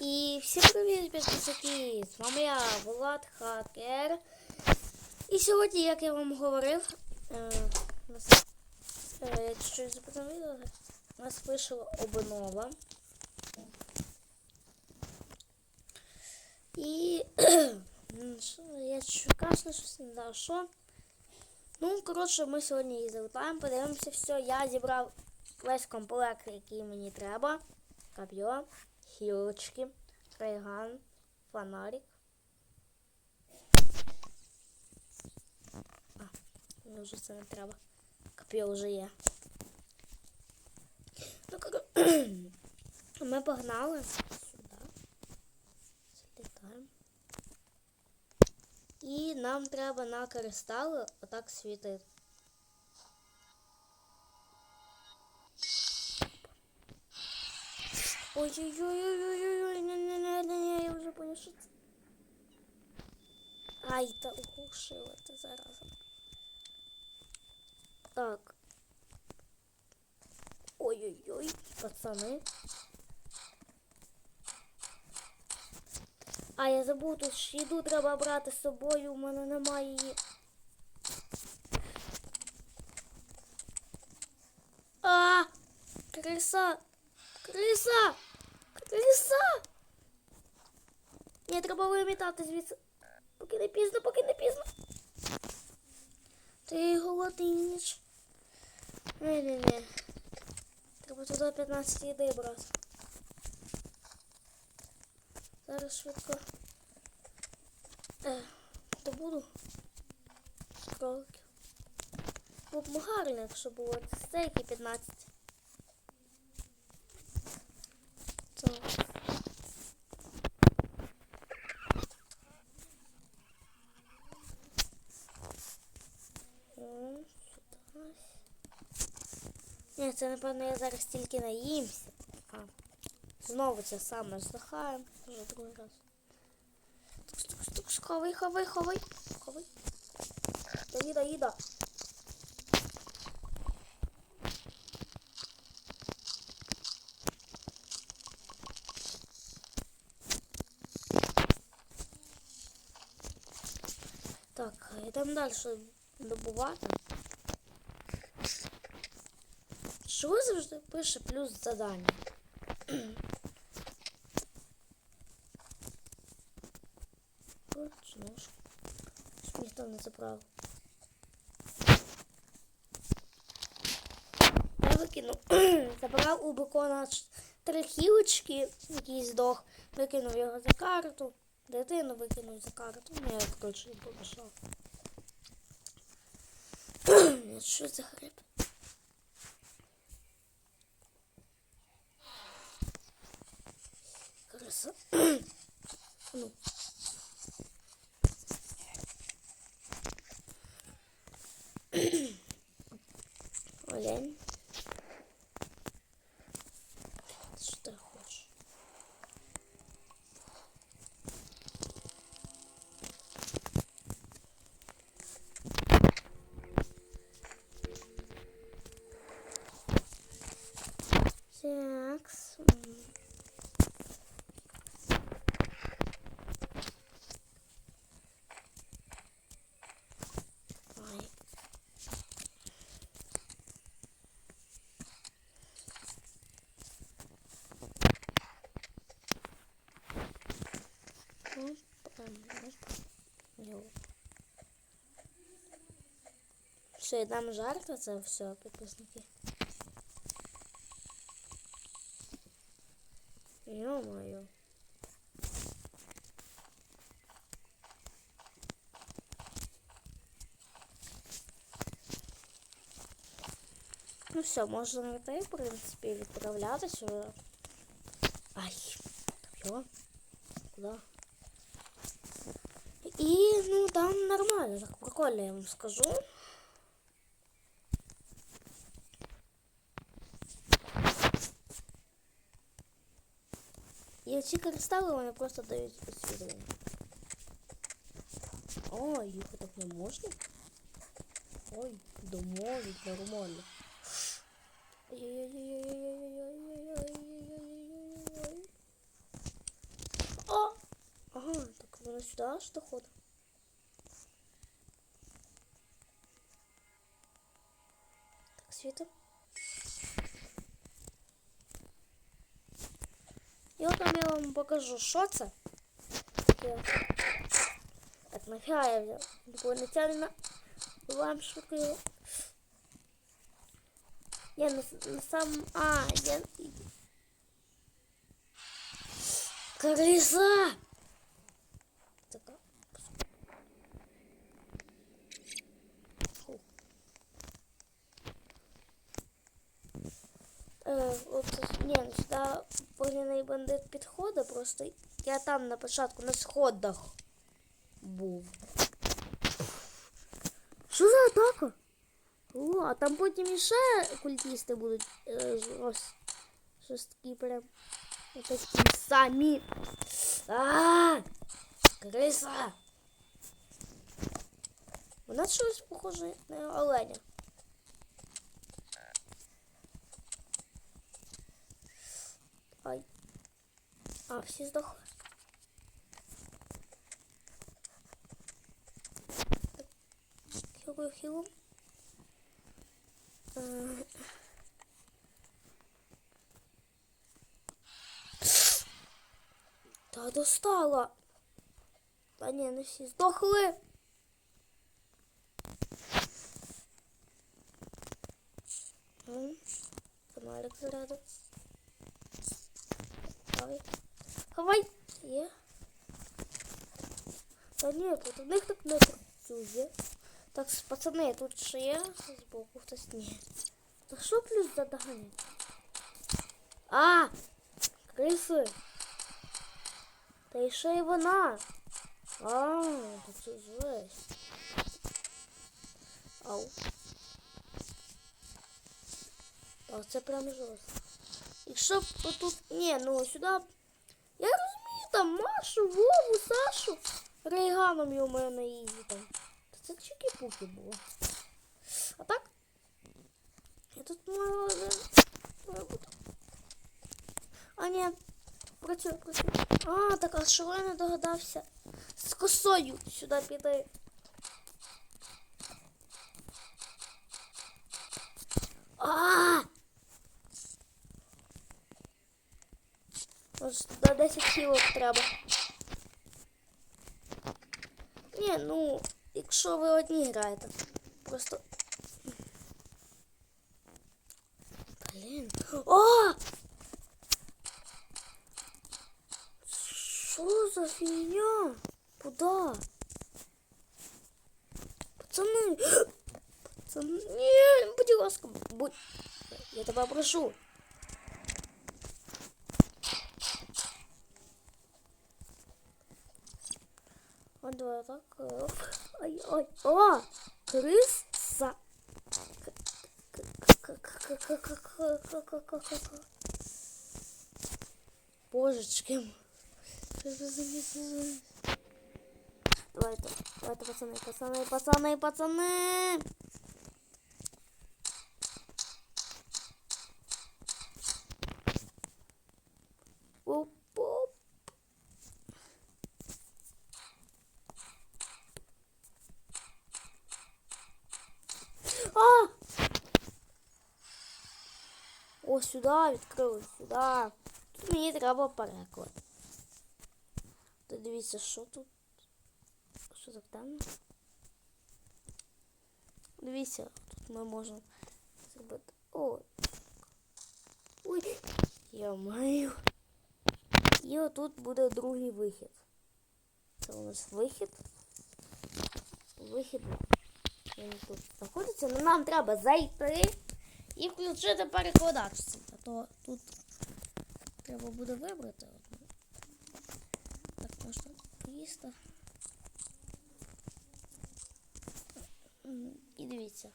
І всім привіт, підписники! З вами я, Влад Хакер. І сьогодні, як я вам говорив, е, е, я чуть-чуть у нас вийшла обнова. І я кашля, щось не знаю. Ну, коротше, ми сьогодні її залутаємо, подивимося все. Я зібрав весь комплект, який мені треба. Коп'є, хілочки, рейган, фонарик. А, мені вже це не треба. Коп'є вже є. Ну, коро- ми погнали сюди. Залітаємо. І нам треба на кристали отак світити. Ой-ой-ой-ой-ой-ой, я вже понял, що це. Ай, та оглушила ти зараза. Так. Ой-ой-ой, пацани. А, я забув, тут ж треба брати з собою, у мене немає її. А! Криса! Криса! Криса! Ні, треба вимітати звідси. Поки не пізно, поки не пізно. Ти голодніч. Ні-ні-ні. Треба туди 15 їди брати. Зараз швидко. Е, добуду. Кроликів. Було б гарно, якщо було стейки 15. Так. О, сюди. Ні, це напевно я зараз тільки наїмся. А, знову це саме здихаємо. Вже другий раз. Тук-тук-тук, ховай, ховай, ховай. Ховай. Да їда, Йдемо далі добувати. Чого завжди пише плюс задання? Щоб ніхто не забрав. Я викинув. Забрав у бекона три хілочки, який здох. Викинув його за карту. Дитину викинув за карту. Ну, я, коротше, не помішав. Що за гриб? Краса. ну. Олень. Що ти хочеш? Такс. м. Ой. Оп, ем, оп. Йоу. Що, і дам жарти це все, підписники? Ё-моё. Ну все, можна на те, в принципі, відправлятися вже. Ай, так Куда? І, ну, там нормально, так прикольно, я вам скажу. ці кристали он просто дають освітлення. О, їх так не можна. Ой, да можуть нормально. О! Ага, так вона сюда что ходить. Так, світа. І от там я вам покажу, що це. Таке. Так, нафіга я взяв. Інопланетянина. Буваємо швидко його. Я на, с- на сам... А, я... Крыса! от, ні, ну сюди вогняний бандит підходить, просто я там на початку на сходах був. Що за атака? О, а там потім іще культисти будуть е, ось жорсткі прям. Такі самі. А, криса. Вона щось похоже на оленя. Ай. А, всі здохли. Хілую хілу. Е, Та достала. Та ні, не всі здохли. М, Фонарик заряду. Давай. Хавай. Є. Та ні, тут у них так не працює. Так, пацани, тут ще є збоку хтось ні. Та що плюс задаганять? А! Криси! Та і ще й вона. А, та це жесть. Ау. Та це прям жорстко. Якщо б тут... Ні, ну сюди... Я розумію, там Машу, Вову, Сашу. Рейганом його мене їздить там. Та це чики-пуки було. А так? Я тут маю... маю бути. А ні, працює, працює. А, так а що я не догадався? З косою сюди піде. Ось туди 10 кілок треба. Ні, ну, якщо ви одні граєте. Просто. Блін. О! Що за фігня? Куда? Пацани! Пацани! Ні, будь ласка, будь. Я тебе прошу. Давай ай. О! Криса! Божечки. Давайте, давайте, пацаны, пацаны, пацаны, пацаны. Оп, оп. А! О, сюди відкрили, сюди. Тут мені треба переклад. То дивіться, що тут. Що так темно? Дивіться, тут ми можемо зробити. О! Ой! Я маю. І отут буде другий вихід. Це у нас вихід. Вихід. Він тут знаходиться. Ну нам треба зайти І включити перекладач. А то тут треба буде вибрати одну. Так, можна поїсти. І дивіться.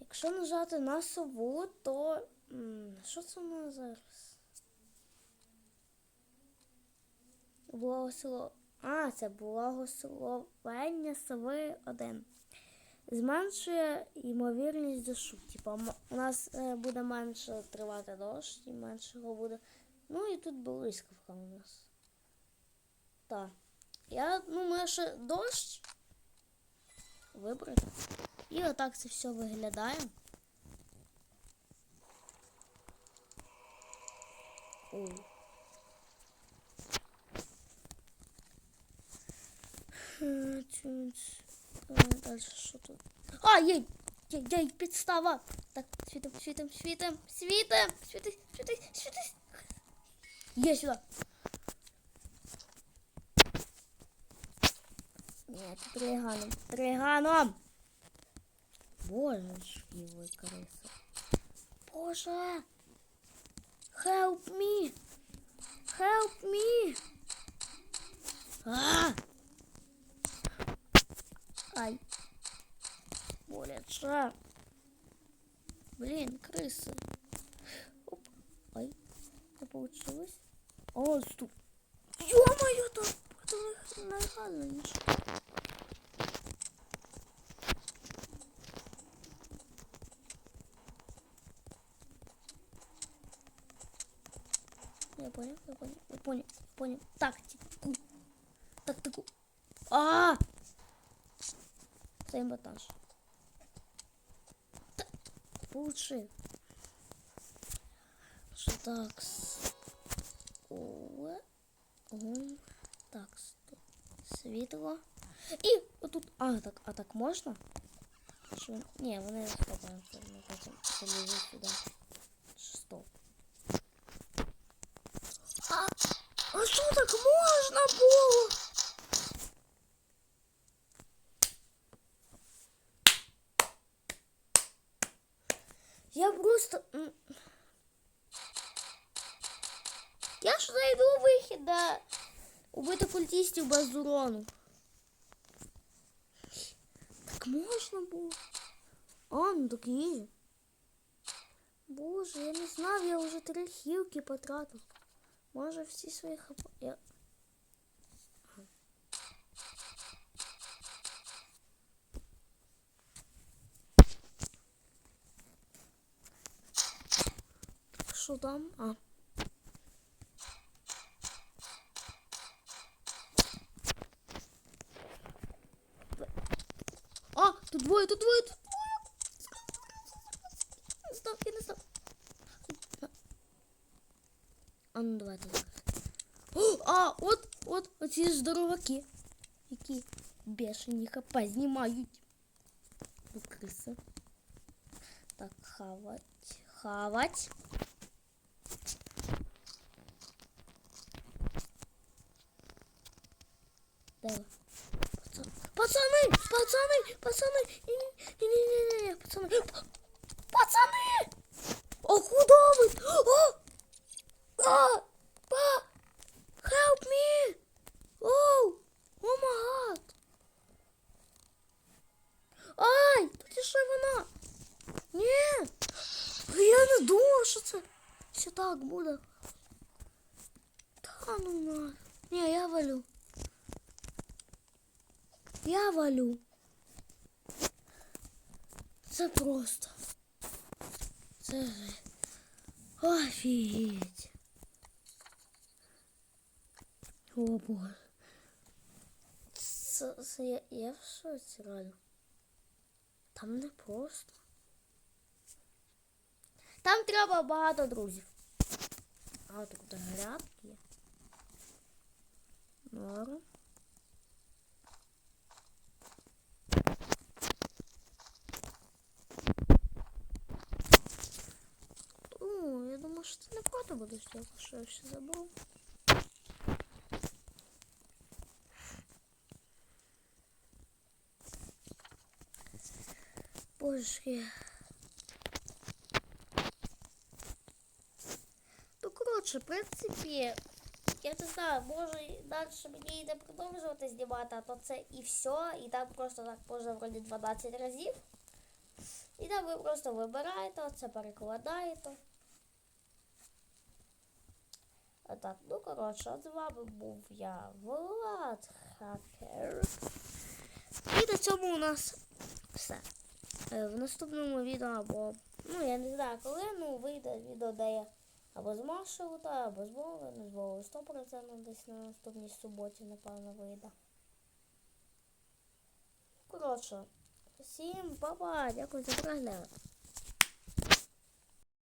Якщо нажати на сову, то. Що це у нас зараз? Благослов... А, це благословення сови 1. Зменшує ймовірність дощу. Типа, у нас е, буде менше тривати дощ, і менше його буде. Ну і тут блискавка у нас. Так. Я думаю, що дощ вибрати. І отак це все виглядає. О. Е, цюць. Е, Далі що тут? А, є! Є, є, підстава! Так, світим, світим, світим, світим, світи, світи, світи. Є сюди. Ні, триганом, триганом. Боже ж ви криса. Боже. Help me. Help me. А! Ай. Боляче. Блин, крысы. Оп. Ай. Не получилось. О, стоп. Ё-моё, там это нормально. Я понял, я понял, я понял, я понял. Тактику. Тактику. А! Саботаж. Та- Получи. Що так. О, он. Так, стоп. Світло. І отут. А, так, а так можна? Чи... Ні, вони схопаються. Ми потім залізу сюди. Стоп. А, а що так можна було? Я просто... м, Я ж знайду вихід, да. Убити культистів без урону. Так можна було. А, ну так є. Боже, я не знав, я вже три хілки потратив. Може всі свої хп... Я... Так, Що там? А. А, тут двоє, тут двоє, тут двоє. Не став, я не став. А ну давайте зараз. О, а, от, от, оці ж здороваки. Які бешені хп знімають. Тут криси. Так, хавать, хавать. Давай. Пацаны, пацаны, пацаны, не-не-не-не, пацаны, П- пацаны! А куда вы? А! А! Па! Help me! О май гад! Ай! Тут ще вона! Ні! Я не думав, що це все так буде. Та ну на. Ні, я валю. Я валю. Це просто. Це же. Офігеть. О боже. Це, це я, я в шоці реально. Там не просто. Там треба багато друзів. А тут грядки є. Норм. О, я думаю, що це не проти буде зробити, що я ще забув. Божки. Ну, коротше, в принципі, я не знаю, може далі мені йде продовжувати знімати, а то це і все, і там просто так можна вроді 12 разів. І там ви просто вибираєте, це перекладаєте. Так, ну коротше, от з вами був я, Влад Хакер. І на цьому у нас все. Е, В наступному відео або, ну я не знаю коли, ну вийде відео, де я Або з маршрута, або з Вови, не з Вови 100% десь на наступній суботі, напевно, вийде. Коротше, всім па-па, дякую за перегляд.